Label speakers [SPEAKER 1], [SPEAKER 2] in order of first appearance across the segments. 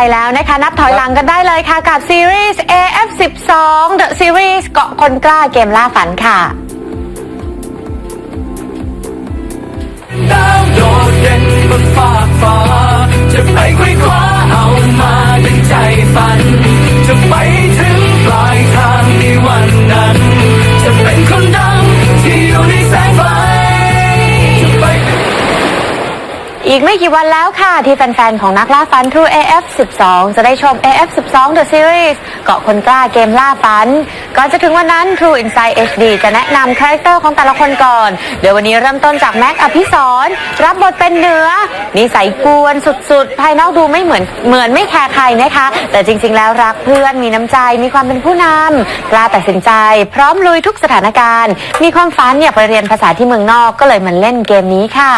[SPEAKER 1] ช่แล้วนะคะ นับถอยหลังกันได้เลยค่ะ กับซีรีส์ AF12 The Series เกาะคนกล้าเกมล่าฝันค่ะ
[SPEAKER 2] อี
[SPEAKER 1] กไม่กี่วันแล้วค่ะ ที่แฟนๆ ของนักล่าฝัน True AF12 จะได้ชม AF12 The Series เกาะคนกล้าเกมล่าฝัน ก่อนจะถึงวันนั้น True Insight HD จะแนะนำคาแรคเตอร์ของแต่ละคนก่อน เดี๋ยววันนี้เริ่มต้นจากแม็กอภิสรรับบทเป็นเนื้อ นิสัยกวนสุดๆ ภายนอกดูไม่เหมือนเหมือนไม่แคร์ใครนะคะ แต่จริงๆ แล้วรักเพื่อนมีน้ำใจมีความเป็นผู้นำกล้าตัดสินใจ พร้อมลุยทุกสถานการณ์ มีความฝันอยากไปเรียนภาษาที่เมืองนอกก็เลยมาเล่นเกมนี้ค่ะ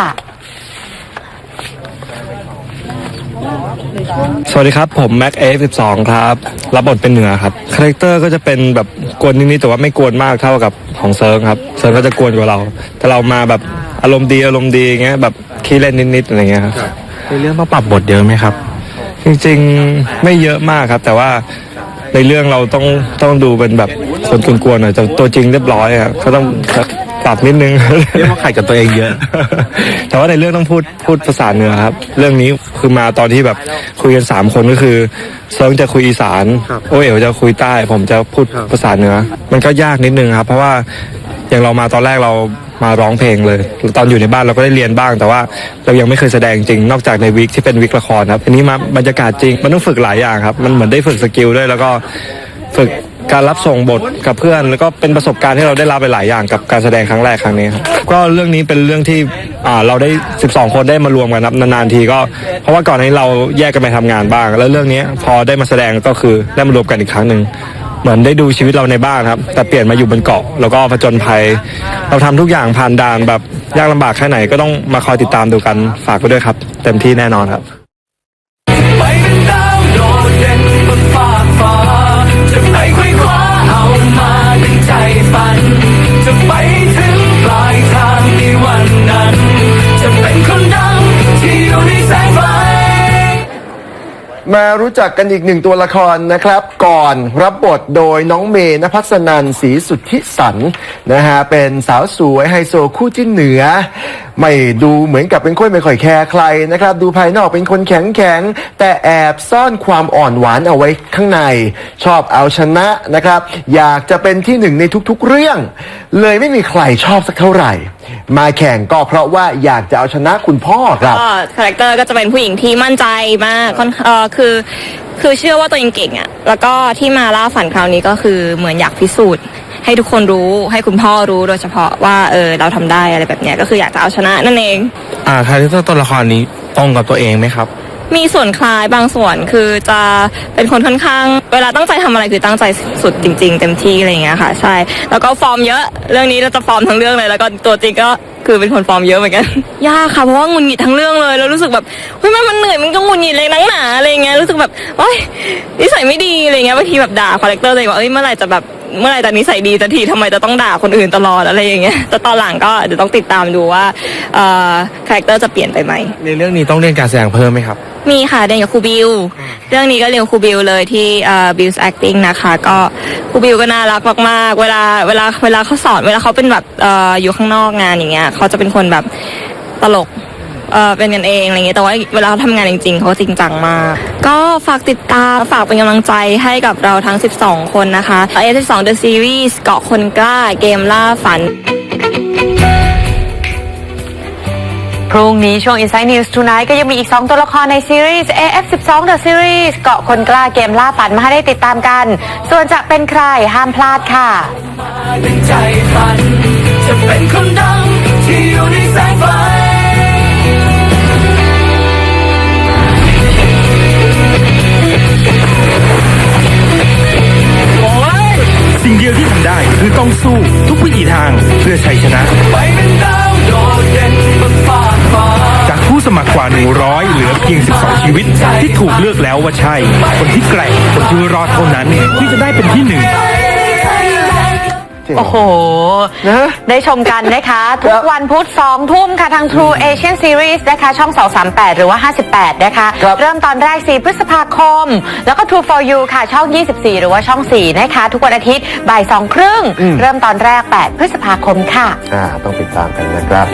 [SPEAKER 3] สวัสดีครับ ผมแม็กเอฟสิบสองครับ รับบทเป็นเหนือครับ คาแรคเตอร์ก็จะเป็นแบบกวนนิดๆแต่ว่าไม่กวนมากเท่ากับของเซิร์งครับ เซิร์งก็จะกวนกว่าเรา แต่เรามาแบบอารมณ์ดีอารมณ์ดีอย่างเงี้ยแบบขี้เล่นนิดๆอะไรเงี้ยครับ
[SPEAKER 4] ในเรื่องต้องปรับบทเยอะไหมครับ
[SPEAKER 3] จริงๆไม่เยอะมากครับ แต่ว่าในเรื่องเราต้องต้องดูเป็นแบบคนกวนๆหน่อยแต่ตัวจริงเรียบร้อยครับก็ต้อง ปรับนิดนึง
[SPEAKER 4] เรียกว่าขัดกับตัวเองเยอะ
[SPEAKER 3] แต่ว่าในเรื่องต้องพูดพูดภาษาเหนือครับ เรื่องนี้คือมาตอนที่แบบคุยกันสามคนก็คือเซิร์งจะคุยอีสาน
[SPEAKER 4] ครับ
[SPEAKER 3] โอเอ๋วจะคุยใต้ ผมจะพูด
[SPEAKER 4] ครับ
[SPEAKER 3] ภาษาเหนือ มันก็ยากนิดนึงครับ เพราะว่าอย่างเรามาตอนแรกเรามาร้องเพลงเลย ตอนอยู่ในบ้านเราก็ได้เรียนบ้าง แต่ว่าเรายังไม่เคยแสดงจริง นอกจากในวิกที่เป็นวิกละครครับอันนี้มาบรรยากาศจริง มันต้องฝึกหลายอย่างครับ มันเหมือนได้ฝึกสกิลด้วยแล้วก็ฝึก การรับส่งบทกับเพื่อน แล้วก็เป็นประสบการณ์ที่เราได้รับไปหลายอย่างกับการแสดงครั้งแรกครั้งนี้ครับก็เรื่องนี้เป็นเรื่องที่อ่าเราได้ 12 คนได้มารวมกันครับนานๆทีก็เพราะว่าก่อนหนานี้เราแยกกันไปทำงานบ้าง แล้วเรื่องนี้พอได้มาแสดงก็คือได้มารวมกันอีกครั้งหนึ่งเหมือนได้ดูชีวิตเราในบ้านครับ แต่เปลี่ยนมาอยู่บนเกาะ แล้วก็ผจญภัย เราทำทุกอย่างผ่านด่านแบบยากลำบากแค่ไหนก็ต้องมาคอยติดตามดูกันฝากไว้ด้วยครับ เต็มที่แน่นอนครับ
[SPEAKER 5] มารู้จักกันอีกหนึ่งตัวละครนะครับ ก่อนรับบทโดยน้องเมย์นภัสนันศรีสุทธิสันนะฮะเป็นสาวสวยไฮโซคู่จิ้นเหนือ ไม่ดูเหมือนกับเป็นคนไม่ค่อยแคร์ใครนะครับ ดูภายนอกเป็นคนแข็งแข็งแต่แอบซ่อนความอ่อนหวานเอาไว้ข้างใน ชอบเอาชนะนะครับ อยากจะเป็นที่หนึ่งในทุกๆเรื่อง เลยไม่มีใครชอบสักเท่าไหร่มาแข่งก็เพราะว่าอยากจะเอาชนะคุณพ่อครับ
[SPEAKER 6] ก็คาแรคเตอร์ก็จะเป็นผู้หญิงที่มั่นใจมากค่อนเออคือ คือเชื่อว่าตัวเองเก่งอะ่ะแล้วก็ที่มาล่าฝันคราวนี้ก็คือเหมือนอยากพิสูจน์ ให้ทุกคนรู้ให้คุณพ่อรู้โดยเฉพาะว่าเออเราทำได้อะไรแบบเนี้ยก็คืออยากจะเอาชนะนั่นเอง
[SPEAKER 4] อ่าคาแรคเตอร์ตัวละครนี้ตรงกับตัวเองไหมครับ
[SPEAKER 6] มีส่วนคล้ายบางส่วนคือจะเป็นคนค่อนข้าง เวลาตั้งใจทำอะไรคือตั้งใจสุดจริง ๆ เต็มที่อะไรอย่างเงี้ยค่ะ ใช่ แล้วก็ฟอร์มเยอะเรื่องนี้เราจะฟอร์มทั้งเรื่องเลย แล้วก็ตัวจริงก็คือเป็นคนฟอร์มเยอะเหมือนกันยากค่ะเพราะว่างุนหงิดทั้งเรื่องเลยแล้วรู้สึกแบบเฮ้ยมันมันเหนื่อยมันก็งุนหงิดเลยนังหนาอะไรเงี้ยรู้สึกแบบโอ๊ยนิสัยไม่ดีอะไรเงี้ยบางทีแบบด่าคาแรคเตอร์เองว่าเอ้ยเมื่อไหร่จะแบบ เมื่อไหร่จะนิสัยดีสักทีทำไมจะต้องด่าคนอื่นตลอดอะไรอย่างเงี้ยแต่ตอนหลังก็เดี๋ยวต้องติดตามดูว่าเอ่อคาแรคเตอร์จะเปลี่ยนไปไหม
[SPEAKER 4] ในเรื่องนี้ต้องเรียนการแสดงเพิ่มไหมครับ
[SPEAKER 6] มีค่ะเรียนกับครูบิวเรื่องนี้ก็เรียนกับครูบิวเลยที่เอ่อ Bill's acting นะคะ ก็ครูบิวก็น่ารักมากๆ เวลาเวลาเวลาเขาสอนเวลาเขาเป็นแบบเอ่ออยู่ข้างนอกงานอย่างเงี้ยเขาจะเป็นคนแบบตลก เออเป็นกันเองอะไรเงี้ยแต่ว่าเวลาเขาทำงานจริงๆเขาจริงจังมากก็ฝากติดตามฝากเป็นกำลังใจให้กับเราทั้ง 12 คนนะคะ A12 The Series เกาะคนกล้าเกมล่าฝัน
[SPEAKER 1] พรุ่งนี้ช่วง Inside News Tonight ก็ยังมีอีก 2 ตัวละครในซีรีส์ AF12 The Series เกาะคนกล้าเกมล่าฝันมาให้ได้ติดตามกัน ส่วนจะเป็นใครห้ามพลาดค่ะ
[SPEAKER 2] ดังใจฝันจะเป็นคนดังที่อยู่ในแสงไฟ
[SPEAKER 4] ต้องสู้ทุกวิถีทางเพื่อชัยชนะ จากผู้สมัครกว่า 100 เหลือเพียง 12 ชีวิต ที่ถูกเลือกแล้วว่าใช่ คนที่แกร่งคนที่รอดเท่านั้นที่จะได้เป็นที่หนึ่
[SPEAKER 5] ง
[SPEAKER 1] โอ้โห
[SPEAKER 5] นะ
[SPEAKER 1] ได้ชมกันนะคะ ทุกวันพุธ2ทุ่มค่ะ ทาง True Asian Series นะคะ ช่อง 238 หรือว่า 58 นะคะ
[SPEAKER 5] ครับ
[SPEAKER 1] เริ่มตอนแรก 4 พฤษภาคม แล้วก็ True for You ค่ะ ช่อง 24 หรือว่าช่อง 4 นะคะ ทุกวันอาทิตย์บ่าย2ครึ่งเริ่มตอนแรก 8 พฤษภาคมค่ะ
[SPEAKER 5] อ่าต้องติดตามกันนะครับ